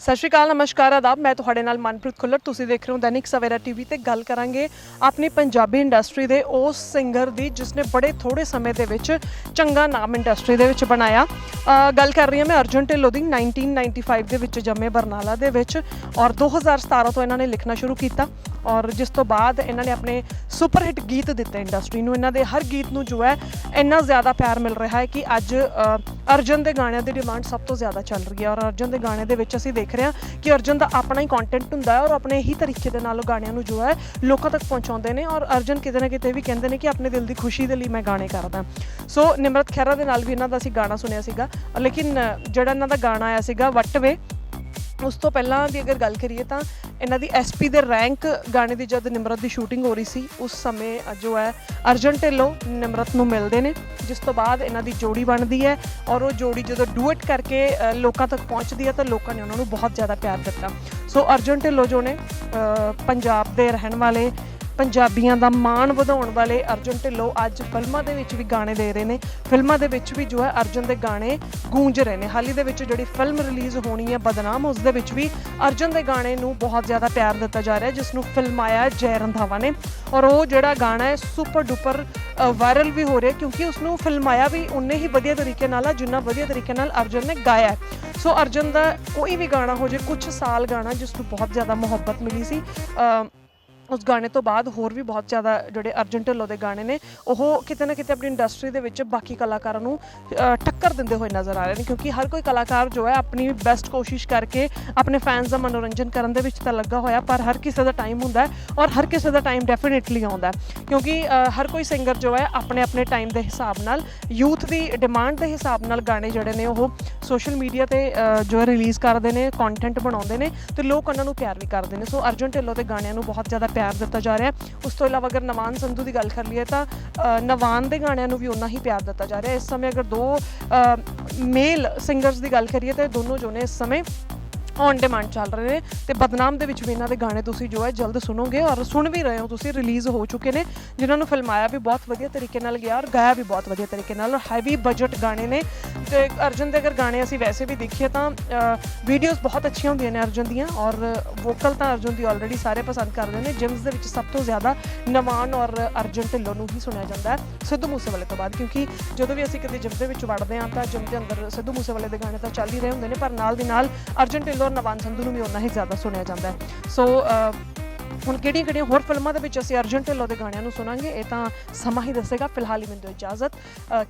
ਸਤਿ ਸ਼੍ਰੀ ਅਕਾਲ, ਨਮਸਕਾਰ, ਆਦਾਬ। ਮੈਂ ਤੁਹਾਡੇ ਨਾਲ ਮਨਪ੍ਰੀਤ ਖੁੱਲਰ। ਤੁਸੀਂ ਦੇਖ ਰਹੇ ਹੋ ਦੈਨਿਕ ਸਵੇਰਾ ਟੀਵੀ ਤੇ ਗੱਲ ਕਰਾਂਗੇ ਆਪਣੀ ਪੰਜਾਬੀ ਇੰਡਸਟਰੀ ਦੇ ਉਸ ਸਿੰਗਰ ਦੀ ਜਿਸਨੇ ਬੜੇ ਥੋੜੇ ਸਮੇਂ ਦੇ ਵਿੱਚ ਚੰਗਾ ਨਾਮ ਇੰਡਸਟਰੀ ਦੇ ਵਿੱਚ ਬਣਾਇਆ। ਗੱਲ ਕਰ ਰਹੀ ਹਾਂ ਮੈਂ ਅਰਜੁਨ ਢਿੱਲੋਂ ਦੀ 1995 ਦੇ ਵਿੱਚ ਜੰਮੇ ਬਰਨਾਲਾ ਦੇ ਵਿੱਚ ਔਰ 2017 ਤੋਂ ਇਹਨਾਂ ਨੇ ਲਿਖਣਾ ਸ਼ੁਰੂ ਕੀਤਾ ਔਰ ਜਿਸ ਤੋਂ ਬਾਅਦ ਇਹਨਾਂ ਨੇ ਆਪਣੇ ਸੁਪਰ ਹਿੱਟ ਗੀਤ ਦਿੱਤੇ ਇੰਡਸਟਰੀ ਨੂੰ। ਇਹਨਾਂ ਦੇ ਹਰ ਗੀਤ ਨੂੰ ਜੋ ਹੈ, ਇੰਨਾ ਜ਼ਿਆਦਾ ਪਿਆਰ ਮਿਲ ਰਿਹਾ ਹੈ ਕਿ ਅੱਜ ਅਰਜਨ ਦੇ ਗਾਣਿਆਂ ਦੀ ਡਿਮਾਂਡ ਸਭ ਤੋਂ ਜ਼ਿਆਦਾ ਚੱਲ ਰਹੀ ਹੈ ਔਰ ਅਰਜਨ ਦੇ ਗਾਣੇ ਦੇ ਵਿੱਚ ਅਸੀਂ ਦੇਖ ਰਹੇ ਹਾਂ ਕਿ ਅਰਜਨ ਦਾ ਆਪਣਾ ਹੀ ਕੰਟੈਂਟ ਹੁੰਦਾ ਹੈ ਔਰ ਆਪਣੇ ਹੀ ਤਰੀਕੇ ਦੇ ਨਾਲ ਉਹ ਗਾਣਿਆਂ ਨੂੰ ਜੋ ਹੈ ਲੋਕਾਂ ਤੱਕ ਪਹੁੰਚਾਉਂਦੇ ਨੇ ਔਰ ਅਰਜਨ ਕਿਤੇ ਨਾ ਕਿਤੇ ਵੀ ਕਹਿੰਦੇ ਨੇ ਕਿ ਆਪਣੇ ਦਿਲ ਦੀ ਖੁਸ਼ੀ ਦੇ ਲਈ ਮੈਂ ਗਾਣੇ ਕਰਦਾ ਸੋ ਨਿਮਰਤ ਖਹਿਰਾ ਦੇ ਨਾਲ ਵੀ ਇਹਨਾਂ ਦਾ ਅਸੀਂ ਗਾਣਾ ਸੁਣਿਆ ਸੀਗਾ, ਲੇਕਿਨ ਜਿਹੜਾ ਇਹਨਾਂ ਦਾ ਗਾਣਾ ਆਇਆ ਸੀਗਾ ਵਟਵੇ ਉਸ ਤੋਂ ਪਹਿਲਾਂ ਦੀ ਅਗਰ ਗੱਲ ਕਰੀਏ ਤਾਂ ਇਹਨਾਂ ਦੀ ਐਸਪੀ ਦੇ ਰੈਂਕ ਗਾਣੇ ਦੀ ਜਦ ਨਿਮਰਤ ਦੀ ਸ਼ੂਟਿੰਗ ਹੋ ਰਹੀ ਸੀ, ਉਸ ਸਮੇਂ ਜੋ ਹੈ ਅਰਜਨ ਢਿੱਲੋਂ, ਨਿਮਰਤ ਨੂੰ ਮਿਲਦੇ ਨੇ, ਜਿਸ ਤੋਂ ਬਾਅਦ ਇਹਨਾਂ ਦੀ ਜੋੜੀ ਬਣਦੀ ਹੈ ਔਰ ਉਹ ਜੋੜੀ ਜਦੋਂ ਡੂਇਟ ਕਰਕੇ ਲੋਕਾਂ ਤੱਕ ਪਹੁੰਚਦੀ ਹੈ ਤਾਂ ਲੋਕਾਂ ਨੇ ਉਹਨਾਂ ਨੂੰ ਬਹੁਤ ਜ਼ਿਆਦਾ ਪਿਆਰ ਦਿੱਤਾ। ਸੋ ਅਰਜਨ ਢਿੱਲੋਂ ਜੋ ਨੇ ਪੰਜਾਬ ਦੇ ਰਹਿਣ ਵਾਲੇ ਪੰਜਾਬੀਆਂ ਦਾ ਮਾਣ ਵਧਾਉਣ ਵਾਲੇ ਅਰਜੁਨ ਢਿੱਲੋਂ ਅੱਜ ਫਿਲਮਾਂ ਦੇ ਵਿੱਚ ਵੀ ਗਾਣੇ ਦੇ ਰਹੇ ਨੇ। ਫਿਲਮਾਂ ਦੇ ਵਿੱਚ ਵੀ ਜੋ ਹੈ ਅਰਜੁਨ ਦੇ ਗਾਣੇ ਗੂੰਜ ਰਹੇ ਨੇ। ਹਾਲ ਹੀ ਦੇ ਵਿੱਚ ਜਿਹੜੀ ਫਿਲਮ ਰਿਲੀਜ਼ ਹੋਣੀ ਹੈ ਬਦਨਾਮ, ਉਸ ਦੇ ਵਿੱਚ ਵੀ ਅਰਜੁਨ ਦੇ ਗਾਣੇ ਨੂੰ ਬਹੁਤ ਜ਼ਿਆਦਾ ਪਿਆਰ ਦਿੱਤਾ ਜਾ ਰਿਹਾ, ਜਿਸ ਨੂੰ ਫਿਲਮਾਇਆ ਜੈ ਰੰਧਾਵਾ ਨੇ। ਔਰ ਉਹ ਜਿਹੜਾ ਗਾਣਾ ਹੈ ਸੁਪਰ ਡੁਪਰ ਵਾਇਰਲ ਵੀ ਹੋ ਰਿਹਾ, ਕਿਉਂਕਿ ਉਸ ਨੂੰ ਫਿਲਮਾਇਆ ਵੀ ਉਨੇ ਹੀ ਵਧੀਆ ਤਰੀਕੇ ਨਾਲ ਆ, ਜਿੰਨਾ ਵਧੀਆ ਤਰੀਕੇ ਨਾਲ ਅਰਜੁਨ ਨੇ ਗਾਇਆ ਸੋ ਅਰਜੁਨ ਦਾ ਕੋਈ ਵੀ ਗਾਣਾ ਹੋ ਜੇ ਕੁਝ ਸਾਲ ਗਾਣਾ, ਜਿਸ ਨੂੰ ਬਹੁਤ ਜ਼ਿਆਦਾ ਮੁਹੱਬਤ ਮਿਲੀ ਸੀ। ਉਸ ਗਾਣੇ ਤੋਂ ਬਾਅਦ ਹੋਰ ਵੀ ਬਹੁਤ ਜ਼ਿਆਦਾ ਜਿਹੜੇ ਅਰਜਨ ਢਿੱਲੋਂ ਦੇ ਗਾਣੇ ਨੇ, ਉਹ ਕਿਤੇ ਨਾ ਕਿਤੇ ਆਪਣੀ ਇੰਡਸਟਰੀ ਦੇ ਵਿੱਚ ਬਾਕੀ ਕਲਾਕਾਰਾਂ ਨੂੰ ਟੱਕਰ ਦਿੰਦੇ ਹੋਏ ਨਜ਼ਰ ਆ ਰਹੇ ਨੇ ਕਿਉਂਕਿ ਹਰ ਕੋਈ ਕਲਾਕਾਰ ਜੋ ਹੈ ਆਪਣੀ ਬੈਸਟ ਕੋਸ਼ਿਸ਼ ਕਰਕੇ ਆਪਣੇ ਫੈਨਸ ਦਾ ਮਨੋਰੰਜਨ ਕਰਨ ਦੇ ਵਿੱਚ ਤਾਂ ਲੱਗਾ ਹੋਇਆ, ਪਰ ਹਰ ਕਿਸੇ ਦਾ ਟਾਈਮ ਹੁੰਦਾ ਔਰ ਹਰ ਕਿਸੇ ਦਾ ਟਾਈਮ ਡੈਫੀਨਿਟਲੀ ਆਉਂਦਾ ਕਿਉਂਕਿ ਹਰ ਕੋਈ ਸਿੰਗਰ ਜੋ ਹੈ ਆਪਣੇ ਆਪਣੇ ਟਾਈਮ ਦੇ ਹਿਸਾਬ ਨਾਲ ਯੂਥ ਦੀ ਡਿਮਾਂਡ ਦੇ ਹਿਸਾਬ ਨਾਲ ਗਾਣੇ ਜਿਹੜੇ ਨੇ ਉਹ ਸੋਸ਼ਲ ਮੀਡੀਆ ਤੇ ਜੋ ਹੈ ਰਿਲੀਜ਼ ਕਰਦੇ ਨੇ ਕੰਟੈਂਟ ਬਣਾਉਂਦੇ ਨੇ ਤੇ ਲੋਕ ਉਹਨਾਂ ਨੂੰ ਪਿਆਰ ਵੀ ਕਰਦੇ ਨੇ। ਸੋ ਅਰਜੁਨ ਢਿੱਲੋਂ ਦੇ ਗਾਣਿਆਂ ਨੂੰ ਬਹੁਤ ਜ਼ਿਆਦਾ ਪਿਆਰ ਦਿੱਤਾ ਜਾ ਰਿਹਾ ਉਸ ਤੋਂ ਇਲਾਵਾ ਅਗਰ ਨਵਾਨ ਸੰਧੂ ਦੀ ਗੱਲ ਕਰ ਲਈਏ ਤਾਂ ਨਵਾਨ ਦੇ ਗਾਣਿਆਂ ਨੂੰ ਵੀ ਉਨਾ ਹੀ ਪਿਆਰ ਦਿੱਤਾ ਜਾ ਰਿਹਾ ਇਸ ਸਮੇਂ ਅਗਰ ਦੋ ਮੇਲ ਸਿੰਗਰਸ ਦੀ ਗੱਲ ਕਰੀਏ ਤਾਂ ਦੋਨੋਂ ਜੋ ਨੇ ਇਸ ਸਮੇਂ ਔਨ ਡਿਮਾਂਡ ਚੱਲ ਰਹੇ ਨੇ ਤੇ ਬਦਨਾਮ ਦੇ ਵਿੱਚ ਵੀ ਇਹਨਾਂ ਦੇ ਗਾਣੇ ਤੁਸੀਂ ਜੋ ਹੈ ਜਲਦ ਸੁਣੋਗੇ ਔਰ ਸੁਣ ਵੀ ਰਹੇ ਹੋ ਤੁਸੀਂ ਰਿਲੀਜ਼ ਹੋ ਚੁੱਕੇ ਨੇ, ਜਿਨ੍ਹਾਂ ਨੂੰ ਫਿਲਮਾਇਆ ਵੀ ਬਹੁਤ ਵਧੀਆ ਤਰੀਕੇ ਨਾਲ ਗਿਆ ਔਰ ਗਾਇਆ ਵੀ ਬਹੁਤ ਵਧੀਆ ਤਰੀਕੇ ਨਾਲ ਔਰ ਹੈਵੀ ਬਜਟ ਗਾਣੇ ਨੇ ਤੇ ਅਰਜਨ ਦੇ ਅਗਰ ਗਾਣੇ ਅਸੀਂ ਵੈਸੇ ਵੀ ਦੇਖੀਏ ਤਾਂ ਵੀਡੀਓਜ਼ ਬਹੁਤ ਅੱਛੀਆਂ ਹੁੰਦੀਆਂ ਨੇ ਅਰਜਨ ਦੀਆਂ ਔਰ ਵੋਕਲ ਤਾਂ ਅਰਜਨ ਦੀ ਆਲਰੇਡੀ ਸਾਰੇ ਪਸੰਦ ਕਰਦੇ ਨੇ ਜਿਮਸ ਦੇ ਵਿੱਚ ਸਭ ਤੋਂ ਜ਼ਿਆਦਾ ਨਵਾਨ ਔਰ ਅਰਜਨ ਢਿੱਲੋਂ ਨੂੰ ਹੀ ਸੁਣਿਆ ਜਾਂਦਾ ਹੈ ਸਿੱਧੂ ਮੂਸੇਵਾਲੇ ਤੋਂ ਬਾਅਦ, ਕਿਉਂਕਿ ਜਦੋਂ ਵੀ ਅਸੀਂ ਕਿਤੇ ਜਿਮ ਦੇ ਵਿੱਚ ਵੜਦੇ ਹਾਂ ਤਾਂ ਜਿਮ ਦੇ ਅੰਦਰ ਸਿੱਧੂ ਮੂਸੇਵਾਲੇ ਦੇ ਗਾਣੇ ਤਾਂ ਚੱਲ ਹੀ ਰਹੇ ਹੁੰਦੇ ਨੇ, ਪਰ ਨਾਲ ਦੀ ਨਾਲ ਅਰਜਨ ਢਿੱਲੋਂ ਔਰ ਨਵਾਨ ਸੰਧੂ ਨੂੰ ਵੀ ਉਨਾ ਹੀ ਜ਼ਿਆਦਾ ਸੁਣਿਆ ਜਾਂਦਾ ਹੈ। ਸੋ ਹੁਣ ਕਿਹੜੀਆਂ ਕਿਹੜੀਆਂ ਹੋਰ ਫਿਲਮਾਂ ਦੇ ਵਿੱਚ ਅਸੀਂ ਅਰਜਨ ਢਿੱਲੋਂ ਦੇ ਗਾਣਿਆਂ ਨੂੰ ਸੁਣਾਂਗੇ, ਇਹ ਤਾਂ ਸਮਾਂ ਹੀ ਦੱਸੇਗਾ, ਫਿਲਹਾਲ ਹੀ ਮੈਨੂੰ ਇਜਾਜ਼ਤ।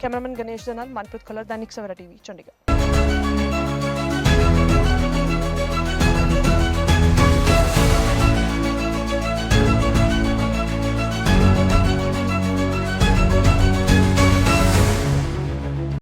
ਕੈਮਰਾਮੈਨ ਗਣੇਸ਼ ਦੇ ਨਾਲ, ਮਨਪ੍ਰੀਤ ਖਲਰ, ਦੈਨਿਕ ਸਵੇਰਾ ਟੀਵੀ, ਚੰਡੀਗੜ੍ਹ।